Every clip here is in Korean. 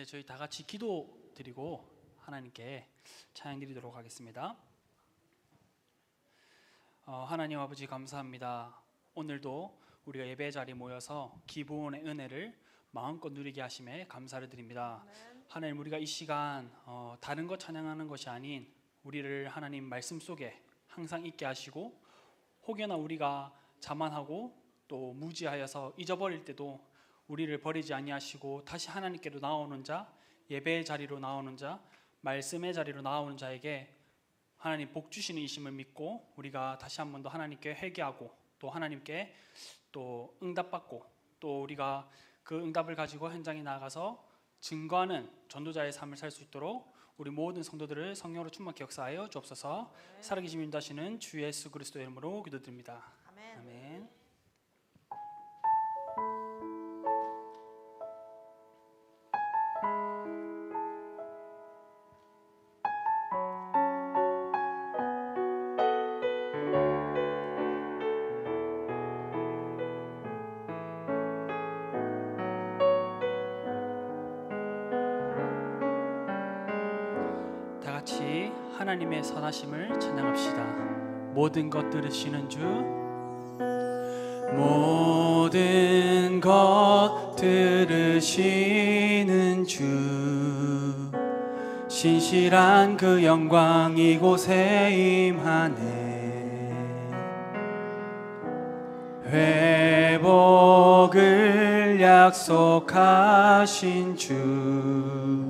네, 저희 다 같이 기도 드리고 하나님께 찬양 드리도록 하겠습니다. 어, 하나님 아버지 감사합니다. 오늘도 우리가 예배 자리 모여서 기부원의 은혜를 마음껏 누리게 하심에 감사를 드립니다. 하나님 우리가 이 시간 어, 다른 것 찬양하는 것이 아닌 우리를 하나님 말씀 속에 항상 있게 하시고 혹여나 우리가 자만하고 또 무지하여서 잊어버릴 때도 우리를 버리지 아니하시고 다시 하나님께로 나오는 자 예배의 자리로 나오는 자 말씀의 자리로 나오는 자에게 하나님 복 주시는 이심을 믿고 우리가 다시 한 번 더 하나님께 회개하고 또 하나님께 또 응답받고 또 우리가 그 응답을 가지고 현장에 나가서 증거하는 전도자의 삶을 살 수 있도록 우리 모든 성도들을 성령으로 충만케 역사하여 주옵소서. 살아계신 인도하시는 주 예수 그리스도의 이름으로 기도드립니다. 아멘. 아멘. 선하심을 찬양합시다. 모든 것 들으시는 주. 모든 것 들으시는 주. 신실한 그 영광 이곳에 임하네. 회복을 약속하신 주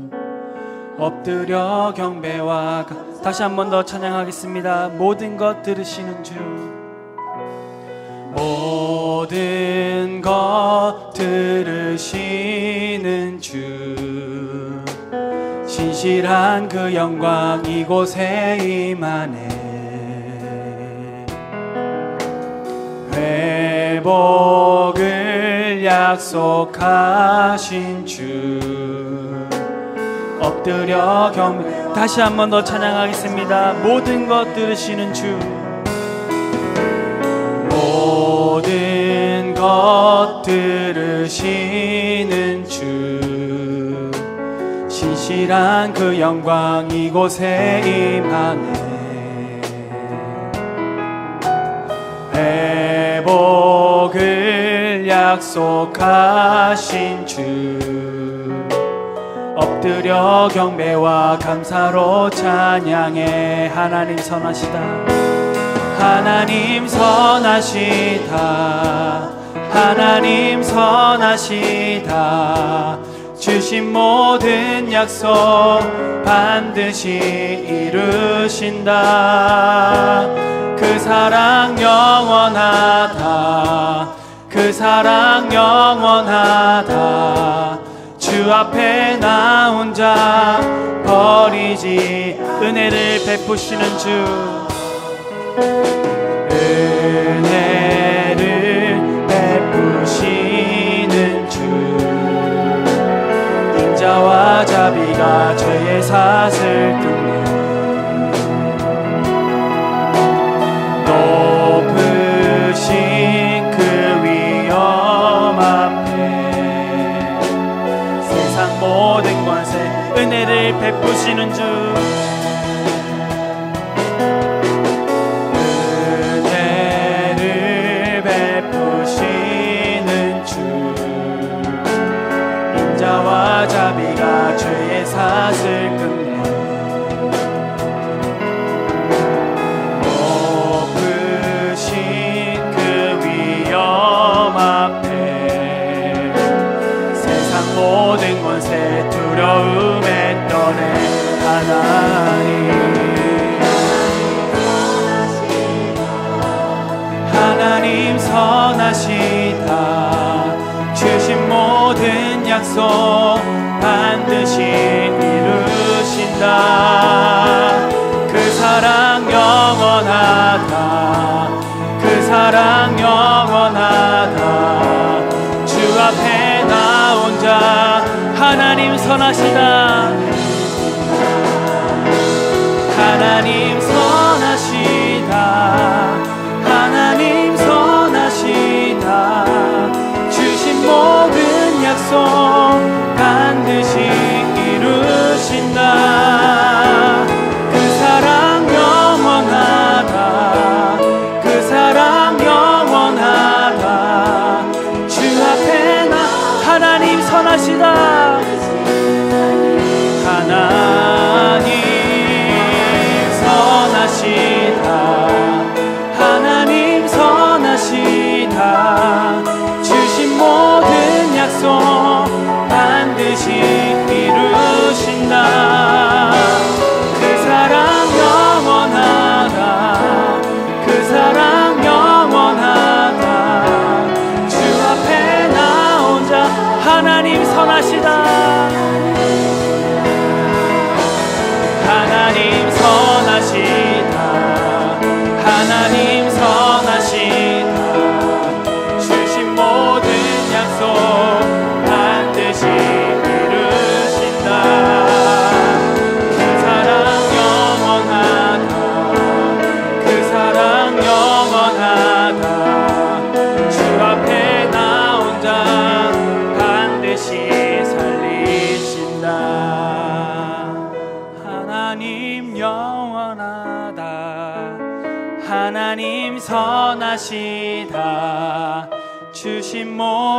엎드려 경배와 가- 다시 한 번 더 찬양하겠습니다. 모든 것 들으시는 주. 모든 것 들으시는 주. 신실한 그 영광 이곳에 임하네. 회복을 약속하신 주 엎드려 경배 다시 한 번 더 찬양하겠습니다. 모든 것 들으시는 주. 모든 것 들으시는 주. 신실한 그 영광 이곳에 임하네. 회복을 약속하신 주 엎드려 경배와 감사로 찬양해. 하나님 선하시다. 하나님 선하시다. 하나님 선하시다. 주신 모든 약속 반드시 이루신다. 그 사랑 영원하다. 그 사랑 영원하다 주 앞에 나 혼자 버리지. 은혜를 베푸시는 주. 은혜를 베푸시는 주. 인자와 자비가 죄의 사슬 끊 약속 반드시 이루신다. 그 사랑 영원하다. 그 사랑 영원하다. 주 앞에 나 혼자 하나님 선하시다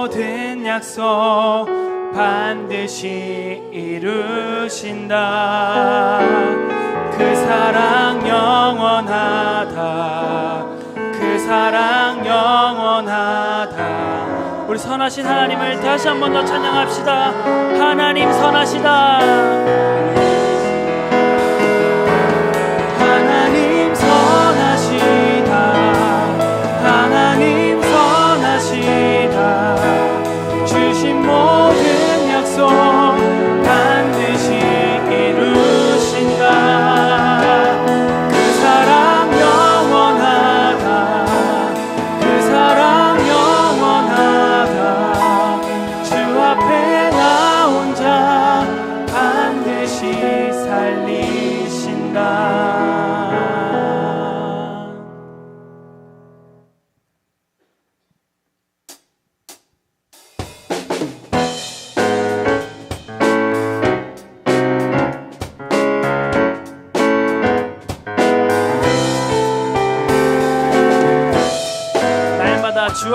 모든 약속 반드시 이루신다. 그 사랑 영원하다. 그 사랑 영원하다. 우리 선하신 하나님을 다시 한 번 더 찬양합시다. 하나님 선하시다. 주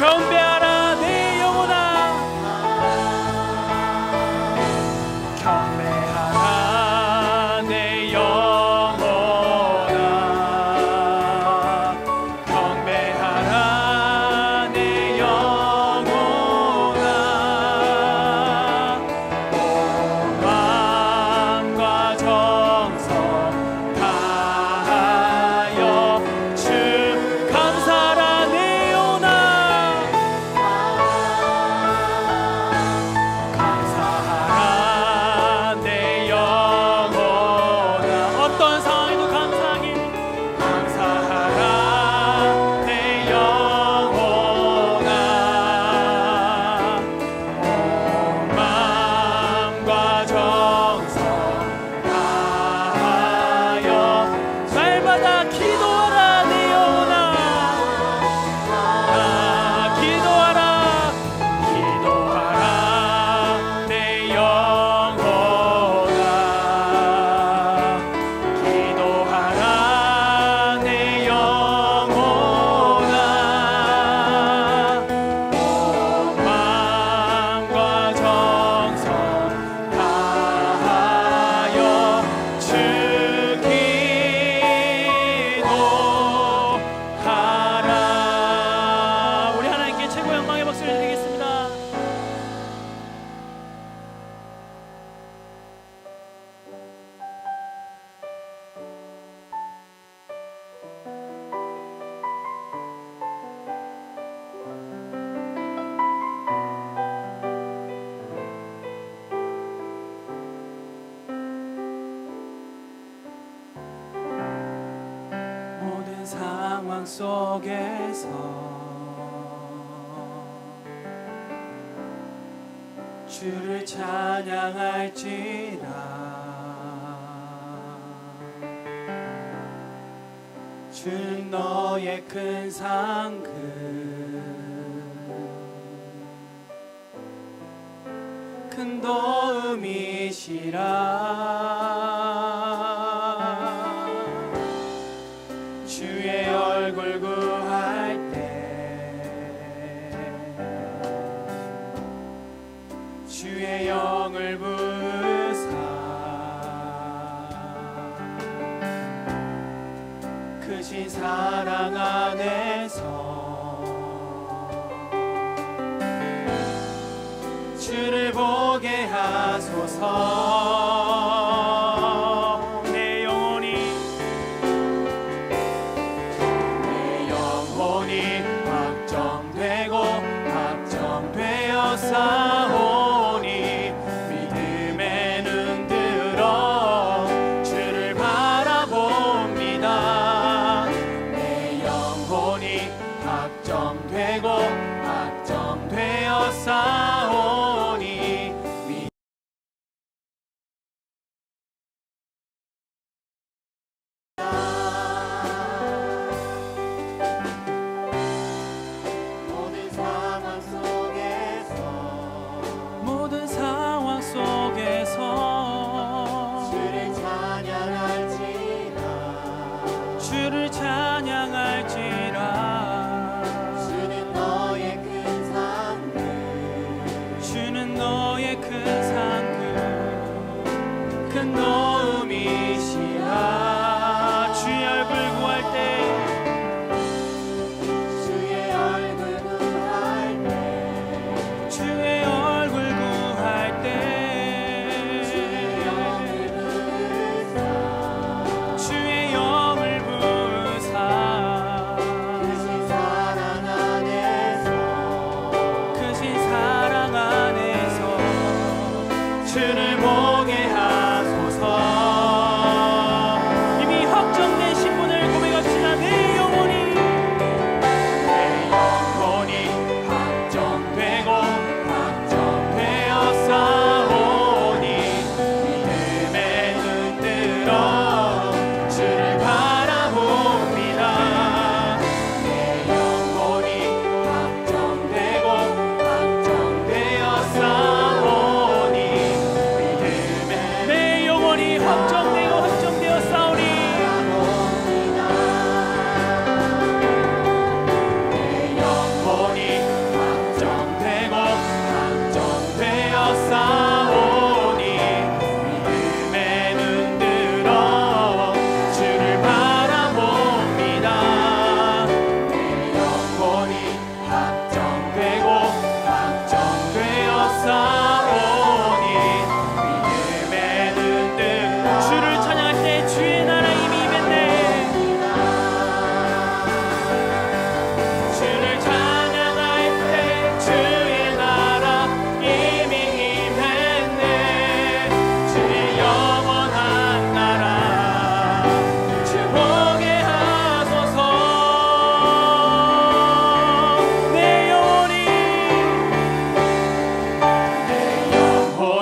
Come down. 세상 속에서 주를 찬양할지라. 주는 너의 큰 상급 그 time.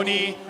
Tony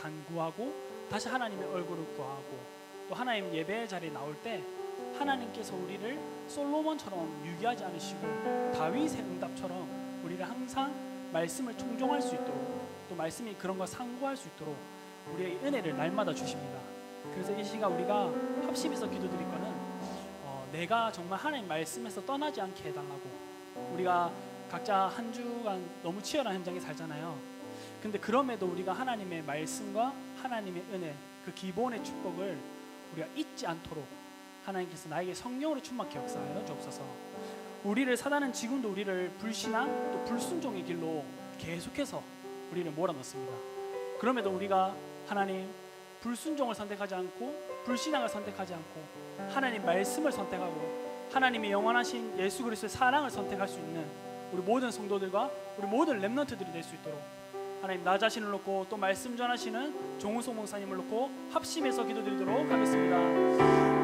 간구하고 다시 하나님의 얼굴을 구하고 또 하나님 예배 자리에 나올 때 하나님께서 우리를 솔로몬처럼 유기하지 않으시고 다윗의 응답처럼 우리를 항상 말씀을 총종할 수 있도록 또 말씀이 그런 걸 상고할 수 있도록 우리의 은혜를 날마다 주십니다. 그래서 이 시간 우리가 합심해서 기도드릴 거는 어, 내가 정말 하나님 말씀에서 떠나지 않게 해달라고 우리가 각자 한 주간 너무 치열한 현장에 살잖아요. 근데 그럼에도 우리가 하나님의 말씀과 하나님의 은혜 그 기본의 축복을 우리가 잊지 않도록 하나님께서 나에게 성령으로 충만케 역사하여 주옵소서. 우리를 사단은 지금도 우리를 불신앙 또 불순종의 길로 계속해서 우리를 몰아넣습니다. 그럼에도 우리가 하나님 불순종을 선택하지 않고 불신앙을 선택하지 않고 하나님 말씀을 선택하고 하나님의 영원하신 예수 그리스도의 사랑을 선택할 수 있는 우리 모든 성도들과 우리 모든 렘넌트들이 될 수 있도록 하나님 나 자신을 놓고 또 말씀 전하시는 종우소 목사님을 놓고 합심해서 기도드리도록 하겠습니다.